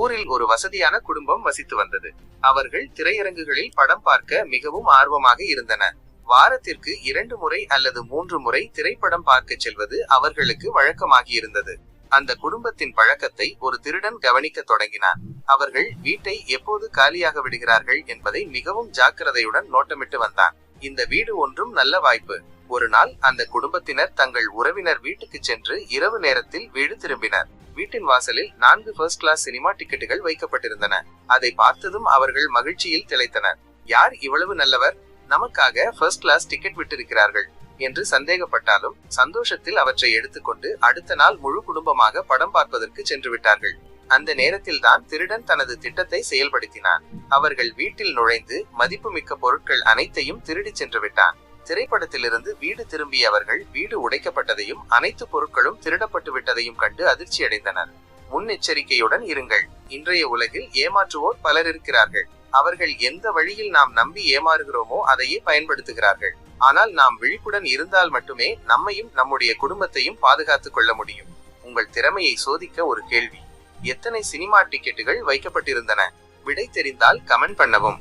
ஊரில் ஒரு வசதியான குடும்பம் வசித்து வந்தது. அவர்கள் திரையரங்குகளில் படம் பார்க்க மிகவும் ஆர்வமாக இருந்தனர் வாரத்திற்கு இரண்டு முறை அல்லது மூன்று முறை திரைப்படம் பார்க்க செல்வது அவர்களுக்கு வழக்கமாகி இருந்தது. அந்த குடும்பத்தின் பழக்கத்தை ஒரு திருடன் கவனிக்க தொடங்கினான். அவர்கள் வீட்டை எப்போது காலியாக விடுகிறார்கள் என்பதை மிகவும் ஜாக்கிரதையுடன் நோட்டமிட்டு வந்தான். இந்த வீடு ஒன்றும் நல்ல வாய்ப்பு. ஒரு நாள் அந்த குடும்பத்தினர் தங்கள் உறவினர் வீட்டுக்கு சென்று இரவு நேரத்தில் வீடு திரும்பினர். வீட்டின் வாசலில் நான்கு ஃபர்ஸ்ட் கிளாஸ் சினிமா டிக்கெட்டுகள் வைக்கப்பட்டிருந்தன. அதை பார்த்ததும் அவர்கள் மகிழ்ச்சியில் திளைத்தனர். யார் இவ்வளவு நல்லவர்? நமக்காக ஃபர்ஸ்ட் கிளாஸ் டிக்கெட் விட்டிருக்கிறார்கள் என்று சந்தேகப்பட்டாலும் சந்தோஷத்தில் அவற்றை எடுத்துக்கொண்டு அடுத்த நாள் முழு குடும்பமாக படம் பார்ப்பதற்கு சென்று விட்டார்கள். அந்த நேரத்தில் தான் திருடன் தனது திட்டத்தை செயல்படுத்தினான். அவர்கள் வீட்டில் நுழைந்து மதிப்புமிக்க பொருட்கள் அனைத்தையும் திருடிச் சென்று விட்டான். திரைப்படத்திலிருந்து வீடு திரும்பிய அவர்கள் வீடு உடைக்கப்பட்டதையும் அனைத்து பொருட்களும் திருடப்பட்டு விட்டதையும் கண்டு அதிர்ச்சியடைந்தனர். முன்னெச்சரிக்கையுடன் இருங்கள். இன்றைய உலகில் ஏமாற்றுவோர் பலர் இருக்கிறார்கள். அவர்கள் எந்த வழியில் நாம் நம்பி ஏமாறுகிறோமோ அதையே பயன்படுத்துகிறார்கள். ஆனால் நாம் விழிப்புடன் இருந்தால் மட்டுமே நம்மையும் நம்முடைய குடும்பத்தையும் பாதுகாத்துக் கொள்ள முடியும். உங்கள் திறமையை சோதிக்க ஒரு கேள்வி. எத்தனை சினிமா டிக்கெட்டுகள் வைக்கப்பட்டிருந்தன? விடை தெரிந்தால் கமெண்ட் பண்ணவும்.